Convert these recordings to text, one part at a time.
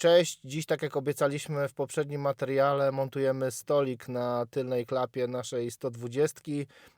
Cześć, dziś tak jak obiecaliśmy w poprzednim materiale montujemy stolik na tylnej klapie naszej 120.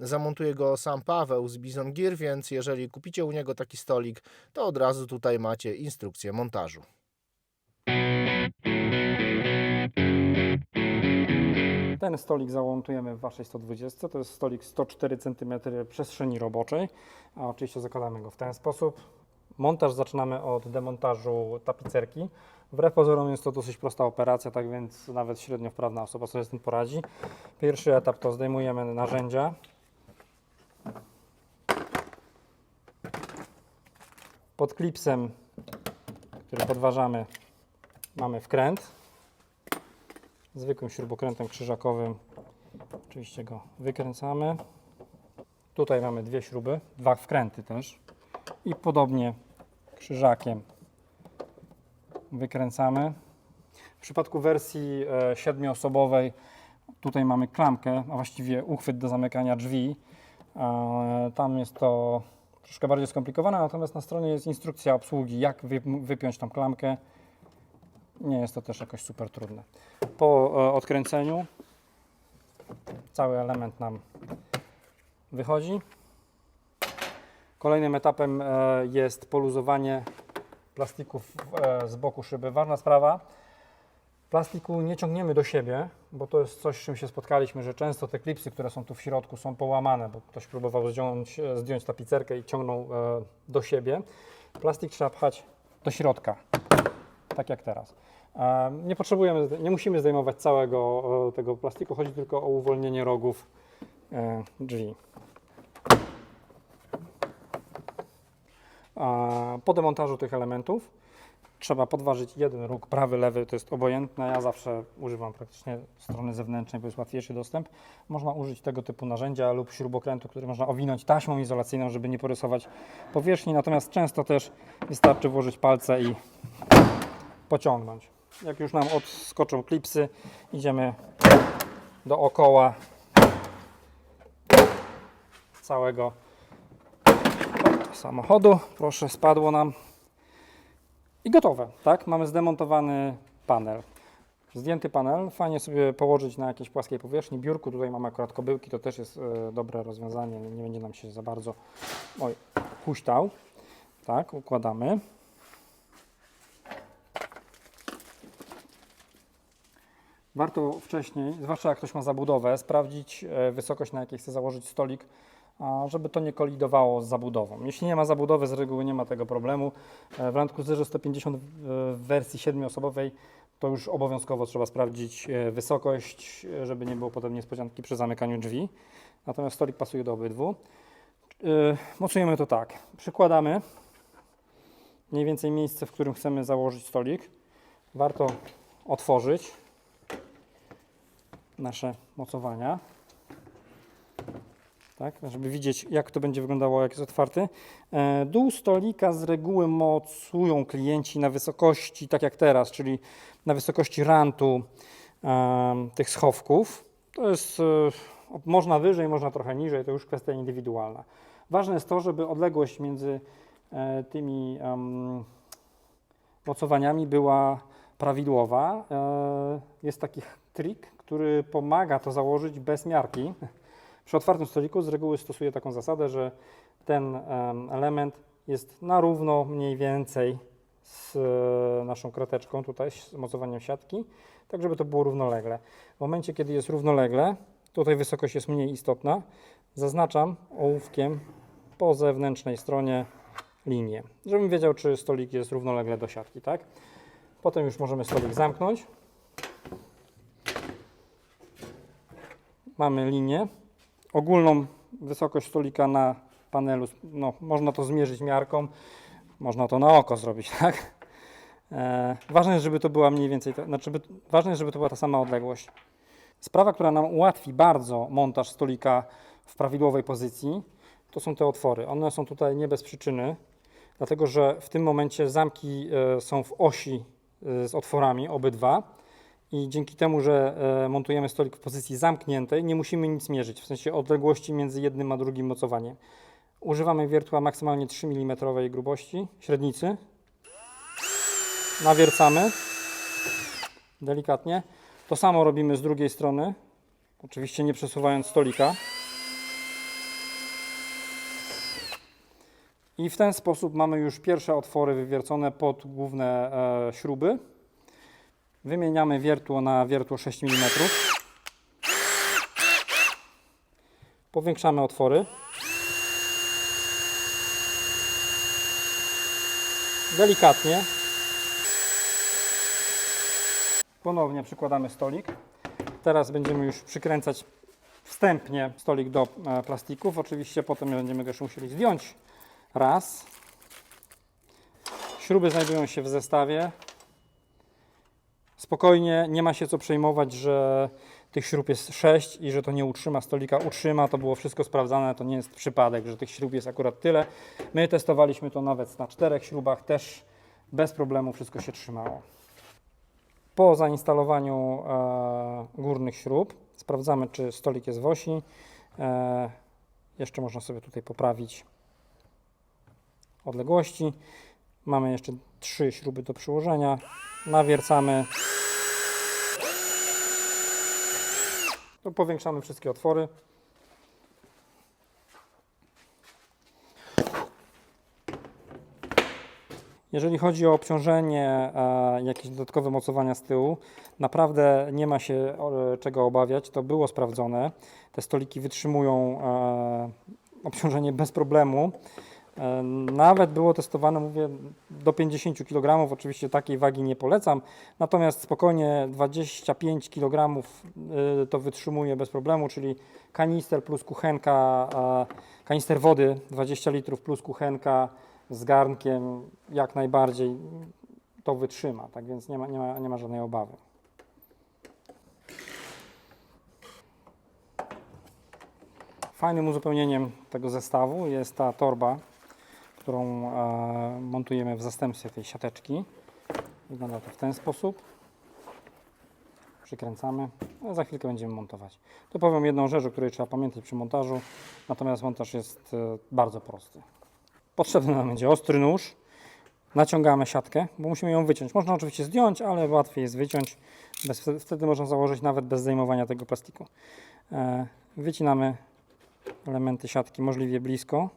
Zamontuje go sam Paweł z Bizon Gear, więc jeżeli kupicie u niego taki stolik, to od razu tutaj macie instrukcję montażu. Ten stolik zamontujemy w Waszej 120. To jest stolik 104 cm przestrzeni roboczej. A oczywiście zakładamy go w ten sposób. Montaż zaczynamy od demontażu tapicerki. Wbrew pozorom jest to dosyć prosta operacja, tak więc nawet średnio wprawna osoba sobie z tym poradzi. Pierwszy etap to zdejmujemy narzędzia. Pod klipsem, który podważamy, mamy wkręt zwykłym śrubokrętem krzyżakowym. Oczywiście go wykręcamy. Tutaj mamy dwie śruby, dwa wkręty też. I podobnie krzyżakiem wykręcamy. W przypadku wersji e, siedmioosobowej tutaj mamy klamkę, a właściwie uchwyt do zamykania drzwi. E, Tam jest to troszkę bardziej skomplikowane, natomiast na stronie jest instrukcja obsługi, jak wy- wypiąć tą klamkę. Nie jest to też jakoś super trudne. Po e, odkręceniu cały element nam wychodzi. Kolejnym etapem jest poluzowanie plastików e, z boku szyby. Ważna sprawa, plastiku nie ciągniemy do siebie, bo to jest coś, z czym się spotkaliśmy, że często te klipsy, które są tu w środku są połamane, bo ktoś próbował zdjąć, e, zdjąć tapicerkę i ciągnął e, do siebie. Plastik trzeba pchać do środka, tak jak teraz. Nie potrzebujemy, nie musimy zdejmować całego tego plastiku, chodzi tylko o uwolnienie rogów drzwi. Po demontażu tych elementów trzeba podważyć jeden róg, prawy, lewy, to jest obojętne. Ja zawsze używam praktycznie strony zewnętrznej, bo jest łatwiejszy dostęp. Można użyć tego typu narzędzia lub śrubokrętu, który można owinąć taśmą izolacyjną, żeby nie porysować powierzchni. Natomiast często też wystarczy włożyć palce i pociągnąć. Jak już nam odskoczą klipsy, idziemy dookoła całego samochodu. Proszę, spadło nam. I gotowe, tak? Mamy zdemontowany panel. Zdjęty panel, fajnie sobie położyć na jakiejś płaskiej powierzchni. Biurku, tutaj mamy akurat kobyłki, to też jest e, dobre rozwiązanie, nie będzie nam się za bardzo oj, huśtał. Tak, układamy. Warto wcześniej, zwłaszcza jak ktoś ma zabudowę, sprawdzić e, wysokość, na jakiej chce założyć stolik, żeby to nie kolidowało z zabudową. Jeśli nie ma zabudowy, z reguły nie ma tego problemu. E, W Land Cruiserze 150 w w wersji 7-osobowej to już obowiązkowo trzeba sprawdzić e, wysokość, e, żeby nie było potem niespodzianki przy zamykaniu drzwi. Natomiast stolik pasuje do obydwu. E, Mocujemy to tak. Przykładamy mniej więcej miejsce, w którym chcemy założyć stolik. Warto otworzyć nasze mocowania. Tak, żeby widzieć, jak to będzie wyglądało, jak jest otwarty. E, Dół stolika z reguły mocują klienci na wysokości, tak jak teraz, czyli na wysokości rantu em, tych schowków. To jest, e, można wyżej, można trochę niżej, to już kwestia indywidualna. Ważne jest to, żeby odległość między e, tymi mocowaniami była prawidłowa. E, Jest taki trik, który pomaga to założyć bez miarki. Przy otwartym stoliku z reguły stosuję taką zasadę, że ten em, element jest na równo mniej więcej z e, naszą krateczką tutaj, z mocowaniem siatki, tak żeby to było równolegle. W momencie, kiedy jest równolegle, tutaj wysokość jest mniej istotna, zaznaczam ołówkiem po zewnętrznej stronie linię, żebym wiedział, czy stolik jest równolegle do siatki, tak? Potem już możemy stolik zamknąć. Mamy linię. Ogólną wysokość stolika na panelu, no, można to zmierzyć miarką, można to na oko zrobić, tak? E, ważne jest, żeby to była mniej więcej, ta, znaczy, by, ważne jest, żeby to była ta sama odległość. Sprawa, która nam ułatwi bardzo montaż stolika w prawidłowej pozycji, to są te otwory. One są tutaj nie bez przyczyny, dlatego że w tym momencie zamki e, są w osi e, z otworami, obydwa. I dzięki temu, że e, montujemy stolik w pozycji zamkniętej, nie musimy nic mierzyć, w sensie odległości między jednym a drugim mocowaniem. Używamy wiertła maksymalnie 3 mm grubości, średnicy. Nawiercamy delikatnie. To samo robimy z drugiej strony, oczywiście nie przesuwając stolika. I w ten sposób mamy już pierwsze otwory wywiercone pod główne e, śruby. Wymieniamy wiertło na wiertło 6 mm. Powiększamy otwory. Delikatnie. Ponownie przykładamy stolik. Teraz będziemy już przykręcać wstępnie stolik do e, plastików. Oczywiście potem będziemy go jeszcze musieli zdjąć. Raz. Śruby znajdują się w zestawie. Spokojnie, nie ma się co przejmować, że tych śrub jest 6 i że to nie utrzyma stolika. Utrzyma, to było wszystko sprawdzane, to nie jest przypadek, że tych śrub jest akurat tyle. My testowaliśmy to nawet na czterech śrubach, też bez problemu wszystko się trzymało. Po zainstalowaniu e, górnych śrub sprawdzamy, czy stolik jest w osi. E, jeszcze można sobie tutaj poprawić odległości. Mamy jeszcze trzy śruby do przyłożenia. Nawiercamy. To powiększamy wszystkie otwory. Jeżeli chodzi o obciążenie, e, jakieś dodatkowe mocowania z tyłu, naprawdę nie ma się e, czego obawiać. To było sprawdzone. Te stoliki wytrzymują e, obciążenie bez problemu. Nawet było testowane, mówię, do 50 kg. Oczywiście takiej wagi nie polecam, natomiast spokojnie 25 kg y, to wytrzymuje bez problemu, czyli kanister plus kuchenka, kanister wody 20 litrów plus kuchenka z garnkiem jak najbardziej to wytrzyma, tak więc nie ma, nie ma, nie ma żadnej obawy. Fajnym uzupełnieniem tego zestawu jest ta torba, którą e, montujemy w zastępstwie tej siateczki. Wygląda to w ten sposób. Przykręcamy, a za chwilkę będziemy montować. Tu powiem jedną rzecz, o której trzeba pamiętać przy montażu, natomiast montaż jest e, bardzo prosty. Potrzebny nam będzie ostry nóż, naciągamy siatkę, bo musimy ją wyciąć. Można oczywiście zdjąć, ale łatwiej jest wyciąć. Bez, wtedy można założyć nawet bez zdejmowania tego plastiku. E, wycinamy elementy siatki możliwie blisko.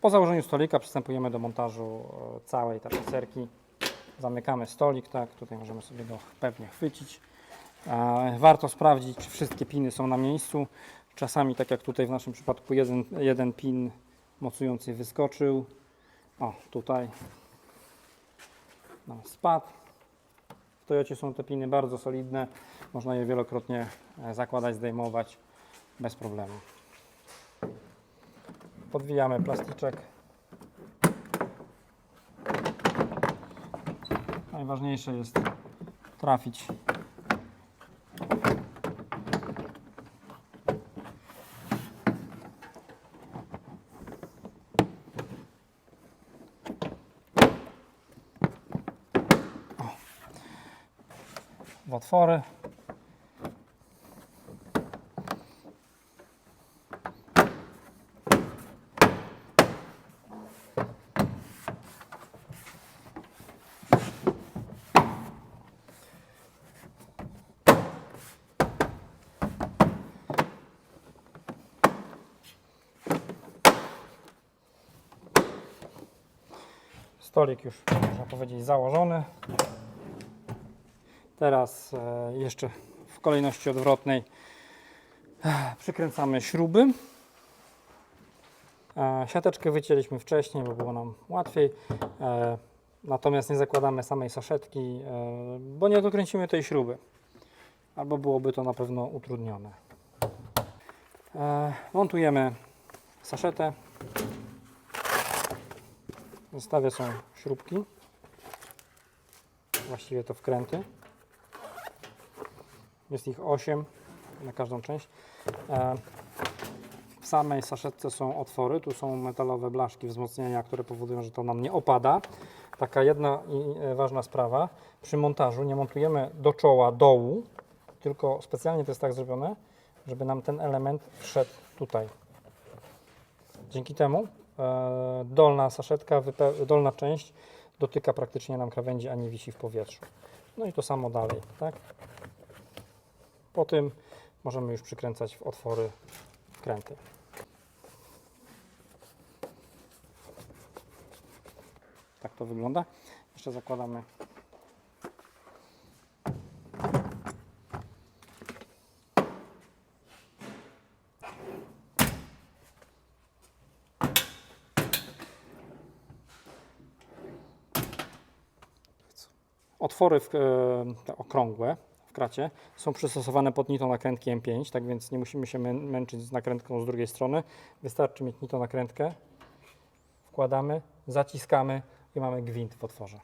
Po założeniu stolika przystępujemy do montażu e, całej tapicerki. Zamykamy stolik, tak, tutaj możemy sobie go pewnie chwycić. E, Warto sprawdzić, czy wszystkie piny są na miejscu. Czasami, tak jak tutaj w naszym przypadku, jeden, jeden pin mocujący wyskoczył. O, tutaj nam spadł. W Toyocie są te piny bardzo solidne. Można je wielokrotnie e, zakładać, zdejmować bez problemu. Podwijamy plasticzek. Najważniejsze jest trafić w otwory. Stolik już, można powiedzieć, założony. Teraz e, jeszcze w kolejności odwrotnej e, przykręcamy śruby. E, Siateczkę wycięliśmy wcześniej, bo było nam łatwiej. Natomiast nie zakładamy samej saszetki, bo nie dokręcimy tej śruby. Albo byłoby to na pewno utrudnione. Montujemy saszetę. Zestawie są śrubki. Właściwie to wkręty. Jest ich 8 na każdą część. E, W samej saszetce są otwory, tu są metalowe blaszki wzmocnienia, które powodują, że to nam nie opada. Taka jedna e, ważna sprawa, przy montażu nie montujemy do czoła dołu, tylko specjalnie to jest tak zrobione, żeby nam ten element wszedł tutaj. Dzięki temu dolna saszetka, dolna część dotyka praktycznie nam krawędzi, a nie wisi w powietrzu. No i to samo dalej, tak? Po tym możemy już przykręcać w otwory kręty. Tak to wygląda. Jeszcze zakładamy Otwory w, e, te okrągłe w kracie są przystosowane pod nitą nakrętki M5, tak więc nie musimy się mę- męczyć z nakrętką z drugiej strony. Wystarczy mieć nitą nakrętkę, wkładamy, zaciskamy i mamy gwint w otworze.